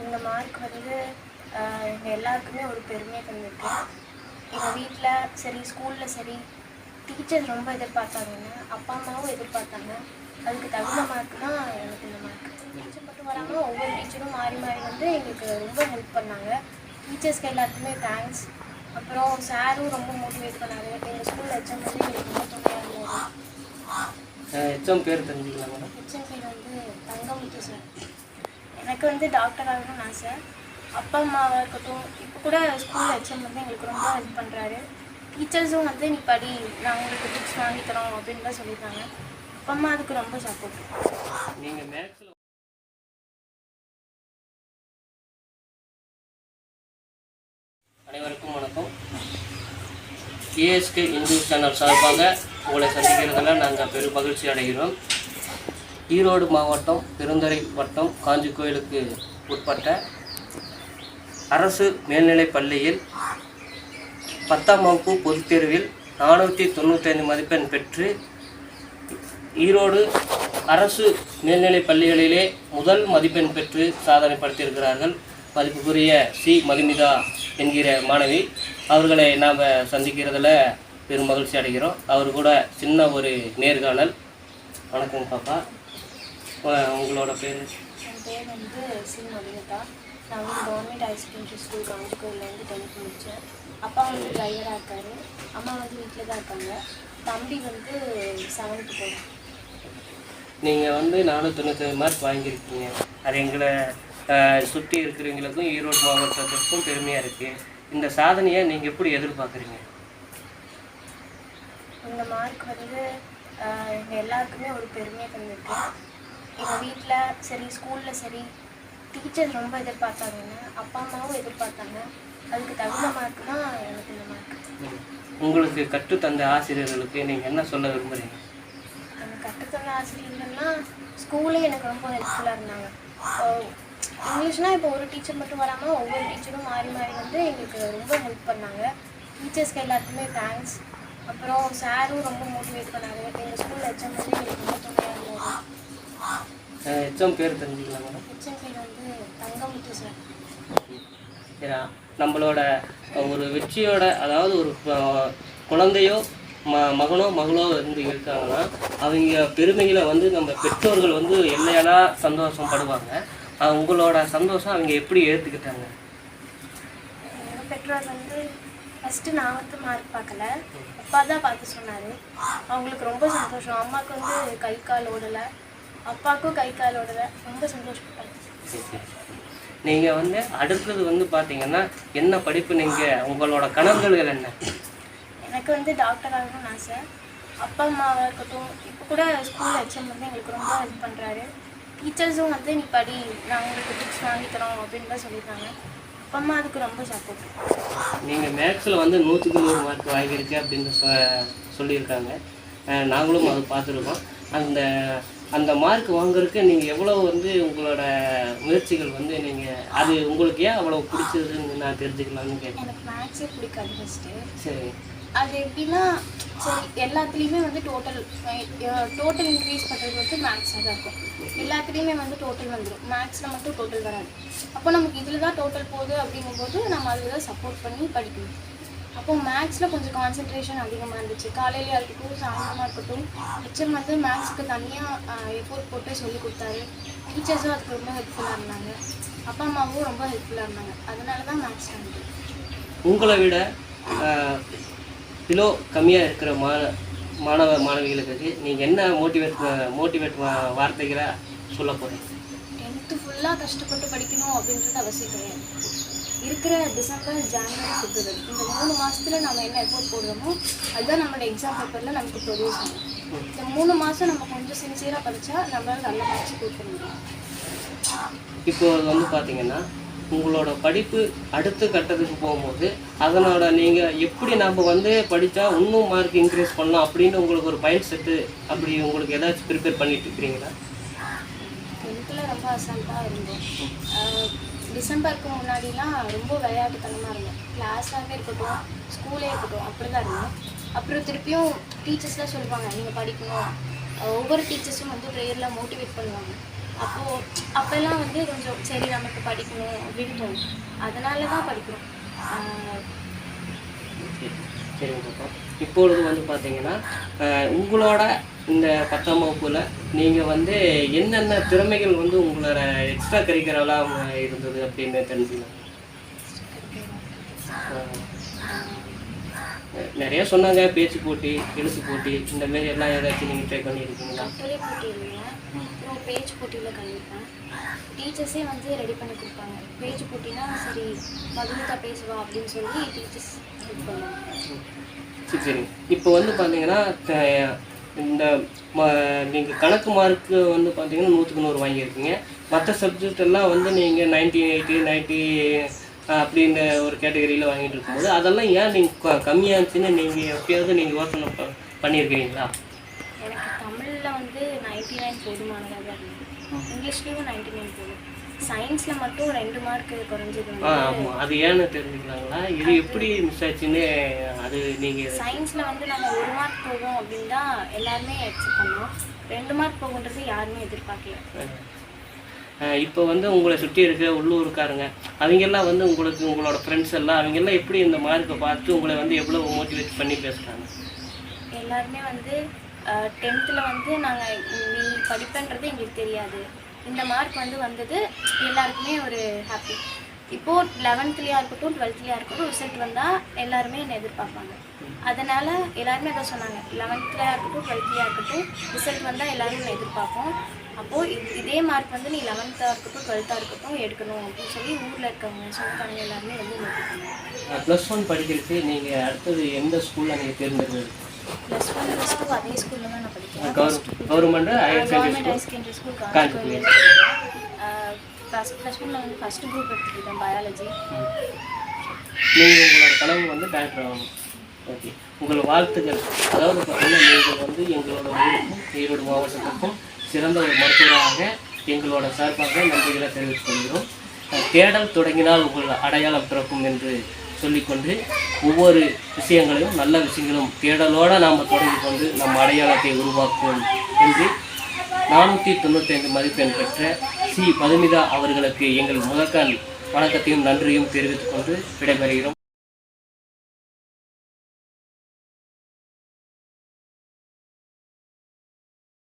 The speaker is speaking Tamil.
இந்த மார்க் வந்து ஆஹ், எங்க எல்லாருக்குமே ஒரு பெருமையை தந்திருக்கு. எங்கள் வீட்டில் சரி ஸ்கூலில் சரி டீச்சர்ஸ் ரொம்ப எதிர்பார்த்தாங்க அப்பா அம்மாவும் எதிர்பார்த்தாங்க. அதுக்கு தகுந்த மார்க் தான் எனக்கு இந்த மார்க் டீச்சர் மட்டும் வராமல் ஒவ்வொரு டீச்சரும் மாறி மாறி வந்து எங்களுக்கு ரொம்ப ஹெல்ப் பண்ணாங்க. டீச்சர்ஸ்க்கு எல்லாத்துக்குமே தேங்க்ஸ் அப்புறம் சாரும் ரொம்ப மோட்டிவேட் பண்ணாரு எங்கள் ஸ்கூலில் ஹெச்எம் வந்து எங்களுக்கு ரொம்ப துணையாக இருந்தாரு எச்சம் பேர் தெரிஞ்சுக்கலாம்? ஹெச்எம் பேர் வந்து தங்கமுத்து சார் எனக்கு வந்து டாக்டர் ஆகணும்னு ஆசை. அப்பா அம்மாவாக இருக்கட்டும் இப்போ கூட ஸ்கூலில் ஹெச்எம் HM வந்து எங்களுக்கு ரொம்ப ஹெல்ப் பண்ணுறாரு டீச்சர்ஸும் வந்து நீ படி நான் உங்களுக்கு புக்ஸ் வாங்கி தரோம் அப்படின்னு தான் சொல்லியிருக்காங்க. அப்பா அம்மா அதுக்கு ரொம்ப சப்போர்ட் நீங்கள் மேக்ஸில் அனைவருக்கும் வணக்கம். ஏஎஸ்கே இந்து சேனல் சார்பாக உங்களை சந்திக்கிறதுல நாங்கள் பெரும் மகிழ்ச்சி அடைகிறோம். ஈரோடு மாவட்டம் பெருந்துறை வட்டம் காஞ்சி கோயிலுக்கு உட்பட்ட அரசு மேல்நிலைப் பள்ளியில் பத்தாம் வகுப்பு பொதுத் தேர்வில் நானூற்றி தொண்ணூத்தைந்து மதிப்பெண் பெற்று ஈரோடு அரசு மேல்நிலைப் பள்ளிகளிலே முதல் மதிப்பெண் பெற்று சாதனை படுத்தியிருக்கிறார்கள் மதிப்புக்குரிய சி. மதுமிதா என்கிற மாணவி அவர்களை நாம் சந்திக்கிறதுல பெரும் மகிழ்ச்சி அடைகிறோம். அவர் கூட சின்ன ஒரு நேர்காணல். வணக்கம் பாப்பா. உங்களோட பேர்? என் பேர் வந்து சி மதுமிதா. நான் வந்து கவர்மெண்ட் ஹையர் செகண்டரி ஸ்கூல் காஞ்சிக்கோயிலேருந்து டென்த் முடித்தேன் அப்பா வந்து டிரைவராக இருக்காரு. அம்மா வந்து வீட்டில் தான் இருக்காங்க. தம்பி வந்து செவன்த்து போகிறேன் நீங்கள் வந்து நானூற்றி தொண்ணூற்றி மார்க் வாங்கியிருக்கீங்க. அது எங்களை சுற்றி இருக்கிறவங்களுக்கும் ஈரோடு மாவட்டத்திற்கும் பெருமையாக இருக்குது இந்த சாதனையை நீங்கள் எப்படி எதிர்பார்க்குறீங்க? இந்த மார்க் வந்து எல்லாருக்குமே ஒரு பெருமையை தந்திருக்கு. எங்கள் வீட்டில் சரி ஸ்கூலில் சரி டீச்சர்ஸ் ரொம்ப எதிர்பார்த்தாங்க. அப்பா அம்மாவும் எதிர்பார்த்தாங்க. அதுக்கு தகுந்த மார்க் தான் எனக்கு இந்த மார்க் உங்களுக்கு கற்றுத்தந்த ஆசிரியர்களுக்கு நீங்கள் என்ன சொல்ல விரும்புகிறீங்க எனக்கு கற்றுத்தந்த ஆசிரியர்கள்லாம் ஸ்கூலே எனக்கு ரொம்ப ஹெல்ப்ஃபுல்லாக இருந்தாங்க. இங்கிலீஷ்னால் இப்போ ஒரு டீச்சர் மட்டும் வராமல் ஒவ்வொரு டீச்சரும் மாறி மாறி வந்து எங்களுக்கு ரொம்ப ஹெல்ப் பண்ணாங்க. டீச்சர்ஸ்க்கு எல்லாத்துக்குமே தேங்க்ஸ் அப்புறம் சாரும் ரொம்ப மோட்டிவேட் பண்ணாரு எங்கள் ஸ்கூலில் ஹெச்எம் வந்து எங்களுக்கு எச்சம் பேர் தெரிஞ்சுக்கலாம்? மேடம் ஹெச்எம் பேர் வந்து தங்கமுத்து சார். ஏன்னா நம்மளோட ஒரு வெற்றியோட அதாவது ஒரு குழந்தையோ ம மகனோ மகளோ வந்து இருக்காங்கன்னா அவங்க பெருமைகளை வந்து நம்ம பெற்றோர்கள் வந்து எல்லையெல்லாம் சந்தோஷப்படுவாங்க அஹ் உங்களோட சந்தோஷம் அவங்க எப்படி ஏற்றுக்கிட்டாங்க பெற்றோர் வந்து ஃபஸ்ட்டு நான் வந்து மார்க் பார்க்கல. அப்பா தான் பார்த்து சொன்னார். அவங்களுக்கு ரொம்ப சந்தோஷம். அம்மாவுக்கு வந்து கை கால் ஓடலை. அப்பாவுக்கும் கை கால் ஓடலை ரொம்ப சந்தோஷப்பட்டாங்க நீங்கள் வந்து அடுத்தது வந்து பார்த்தீங்கன்னா என்ன படிப்பு நீங்கள் உங்களோட கனவுகள் என்ன? எனக்கு வந்து டாக்டர் ஆகணும்னு ஆசை. அப்பா அம்மாவாக இருக்கட்டும் இப்போ கூட ஸ்கூலில் ஹெச்எம் வந்து எங்களுக்கு ரொம்ப ஹெல்ப் பண்ணுறாரு டீச்சர்ஸும் வந்து நீ படி நான் உங்களுக்கு புக்ஸ் வாங்கி தரோம் அப்படின்னு தான் சொல்லியிருக்காங்க. அப்பா அம்மா அதுக்கு ரொம்ப சப்போர்ட் நீங்கள் மேக்ஸில் வந்து நூற்றுக்கு நூறு மார்க் வாங்கியிருக்கு அப்படின்னு சொல்லியிருக்காங்க. நாங்களும் அதை பார்த்துருக்கோம். அந்த அந்த மார்க் வாங்குறதுக்கு நீங்கள் எவ்வளோ வந்து உங்களோட முயற்சிகள் வந்து நீங்கள் அது உங்களுக்கு ஏன் அவ்வளோ பிடிச்சதுன்னு நான் தெரிஞ்சுக்கலாம்னு கேட்டேன். எனக்கு மேக்ஸே பிடிக்காது ஃபஸ்ட்டு சரி. அது எப்படின்னா சரி எல்லாத்துலேயுமே வந்து டோட்டல் டோட்டல் இன்க்ரீஸ் பண்ணுறது வந்து மேக்ஸாக தான் இருக்கும். எல்லாத்துலேயுமே வந்து டோட்டல் வந்துடும் மேக்ஸில் மட்டும் டோட்டல் வராது. அப்போ நமக்கு இதில் தான் டோட்டல் போகுது அப்படிங்கும்போது நம்ம அதில் தான் சப்போர்ட் பண்ணி படிக்கணும். அப்போ மேக்ஸில் கொஞ்சம் கான்சென்ட்ரேஷன் அதிகமாக இருந்துச்சு. காலையிலையாக இருக்கட்டும் சாயந்தரமாக இருக்கட்டும். ஹெச்எம் வந்து மேக்ஸுக்கு தனியாக எஃபோர்ட் போட்டு சொல்லி கொடுத்தாரு. டீச்சர்ஸும் அதுக்கு ரொம்ப ஹெல்ப்ஃபுல்லாக இருந்தாங்க. அப்பா அம்மாவும் ரொம்ப ஹெல்ப்ஃபுல்லாக இருந்தாங்க. அதனால தான் மேக்ஸ் வந்து உங்களை விட கிலோ கம்மியாக இருக்கிற மாண மாணவ மாணவிகளுக்கு நீங்கள் என்ன மோட்டிவேட் மோட்டிவேட் வார்த்தைகளை சொல்ல போகிறீங்க டென்த்து ஃபுல்லாக கஷ்டப்பட்டு படிக்கணும் அப்படின்றது அவசியம் கிடையாது. இருக்கிற டிசம்பர் ஜனவரி பிப்ரவரி இந்த மூணு மாதத்தில் நம்ம என்ன எஃபோர்ட் போடுறோமோ அதுதான் நம்மளோட எக்ஸாம் பேப்பரில் நமக்கு ப்ரொடியூஸ் ஆகும். இந்த மூணு மாதம் நம்ம கொஞ்சம் சின்சியராக படித்தா நம்மளால நல்ல மார்க்ஸ் கொடுக்க முடியும். இப்போ வந்து பார்த்தீங்கன்னா உங்களோட படிப்பு அடுத்த கட்டத்துக்கு போகும்போது அதனோட நீங்கள் எப்படி நம்ம வந்து படித்தா இன்னும் மார்க் இன்க்ரீஸ் பண்ணலாம் அப்படின்னு உங்களுக்கு ஒரு மைண்ட் செட்டு அப்படி உங்களுக்கு ஏதாச்சும் ப்ரிப்பேர் பண்ணிட்டு இருக்கிறீங்களா? ரொம்ப அசால்ட்டாக இருந்தோம் டிசம்பருக்கு முன்னாடிலாம் ரொம்ப விளையாட்டுத்தனமாக இருந்தோம். கிளாஸாகவே இருக்கட்டும் ஸ்கூலே இருக்கட்டும் அப்படி தான் இருந்தோம். அப்புறம் திருப்பியும் டீச்சர்ஸ்லாம் சொல்லுவாங்க நீங்கள் படிக்கணும். ஒவ்வொரு டீச்சர்ஸும் வந்து ப்ரேயரில் மோட்டிவேட் பண்ணுவாங்க. அப்போது அப்போல்லாம் வந்து கொஞ்சம் சரி நமக்கு படிக்கணும் அப்படின்னு தோணும். அதனால தான் படிக்கிறோம் சரிங்க பாப்பா இப்பொழுது வந்து பார்த்தீங்கன்னா உங்களோட இந்த பத்தாம் வகுப்பில் நீங்கள் வந்து என்னென்ன திறமைகள் வந்து உங்களோட எக்ஸ்ட்ரா கரிக்குலராக இருந்தது அப்படின்னு தெரிஞ்சுக்கலாம் நிறைய சொன்னாங்க பேச்சு போட்டி எழுத்து போட்டி இந்த மாதிரி எல்லாம் ஏதாச்சும் நீங்கள் ட்ரை பண்ணியிருக்கீங்களா? பேச்சு போட்டியில் கலந்துப்பேன் டீச்சர்ஸே வந்து ரெடி பண்ணி கொடுப்பாங்க பேச்சு போட்டினா சரி மதுமிதா பேசுவா அப்படின்னு சொல்லி டீச்சர்ஸ் ஹெல்ப் பண்ணுவாங்க சரி சரி. இப்போ வந்து பார்த்தீங்கன்னா இந்த நீங்கள் கணக்கு மார்க்கு வந்து பார்த்தீங்கன்னா நூற்றுக்கு நூறு வாங்கியிருக்கீங்க. மற்ற சப்ஜெக்ட் எல்லாம் வந்து நீங்கள் நைன்டி எயிட்டி நைன்ட்டி அப்படின்னு ஒரு கேட்டகரியில் வாங்கிட்டு இருக்கும்போது அதெல்லாம் ஏன் நீங்கள் கம்மியாக இருந்துச்சுன்னு நீங்கள் எப்பயாவது நீங்கள் யோசனை பண்ணியிருக்கிறீங்களா? எனக்கு தமிழில் வந்து நைன்டி நைன் போதுமானதாக இருந்தது இங்கிலீஷ்லேயும் நைன்டி நைன் போதும். சயின்ஸில் மட்டும் ரெண்டு மார்க் ஆமாம் அது ஏன்னு தெரிஞ்சுக்கலாங்களா? இது எப்படி மிஸ் ஆச்சுன்னு அது நீங்கள் சயின்ஸில் வந்து நம்ம ஒரு மார்க் போகும் அப்படின்னு தான் எல்லாருமே எக்ஸெப்ட் பண்ணோம். ரெண்டு மார்க் போகுன்றது யாருமே எதிர்பார்க்கல. இப்போ வந்து உங்களை சுற்றி இருக்க உள்ளூருக்காரங்க அவங்கெல்லாம் வந்து உங்களுக்கு உங்களோட ஃப்ரெண்ட்ஸ் எல்லாம் அவங்கெல்லாம் எப்படி இந்த மார்க்கை பார்த்து உங்களை வந்து எவ்வளோ மோட்டிவேட் பண்ணி பேசுகிறாங்க எல்லாருமே வந்து டென்த்தில் வந்து நாங்கள் நீ படிப்பன்றது எங்களுக்கு தெரியாது. இந்த மார்க் வந்து வந்தது எல்லாருக்குமே ஒரு ஹாப்பி இப்போது லெவன்த்துலேயா இருக்கட்டும் டுவெல்த்லேயா இருக்கட்டும் ரிசல்ட் வந்தால் எல்லாருமே என்னை எதிர்பார்ப்பாங்க. அதனால் எல்லாருமே அதை சொன்னாங்க லெவன்த்லையா இருக்கட்டும் டுவெல்த்லையா இருக்கட்டும் ரிசல்ட் வந்தால் எல்லாரும் என்னை எதிர்பார்ப்போம். அப்போது இதே மார்க் வந்து நீ லெவன்த்தாக இருக்கட்டும் டுவெல்த்தாக இருக்கட்டும் எடுக்கணும் அப்படின்னு சொல்லி ஊரில் இருக்கவங்க சொந்தக்காரங்க எல்லாருமே வந்து ப்ளஸ் ஒன் படிக்கிறதுக்கு நீங்கள் அடுத்தது எந்த ஸ்கூலில் நீங்கள் தேர்ந்தெடுக்கிறது? ப்ளஸ் ஒன் ப்ளஸ் டூ அதே ஸ்கூலில் தான் நான் படிக்கிறேன். Gov government higher secondary government higher school secondary school Kanchipuram. First plus ஒன்ல வந்து ஃபஸ்ட் குரூப் எடுத்துக்கிட்டேன் பயாலஜி நீங்கள் உங்களோட கனவு வந்து டாக்டர் ஆகணும். ஓகே உங்கள் வாழ்த்துக்கள். அதாவது பார்த்தீங்கன்னா நீங்கள் வந்து எங்களோட ஊருக்கும் ஈரோடு மாவட்டத்துக்கும் சிறந்த ஒரு மருத்துவராக எங்களோட சார்பாக நன்றிகளை தெரிவித்துக் கொள்கிறோம். தேடல் தொடங்கினால் உங்கள் அடையாளம் பிறக்கும் என்று சொல்லிக்கொண்டு ஒவ்வொரு விஷயங்களையும் நல்ல விஷயங்களும் தேடலோடு நாம் தொடர்பு கொண்டு நம் அடையாளத்தை உருவாக்குவோம் என்று நானூற்றி தொண்ணூத்தைந்து மதிப்பெண் பெற்ற சி. பதுமிதா அவர்களுக்கு எங்கள் முதற்கண் வணக்கத்தையும் நன்றியும் தெரிவித்துக் கொண்டு விடைபெறுகிறோம்.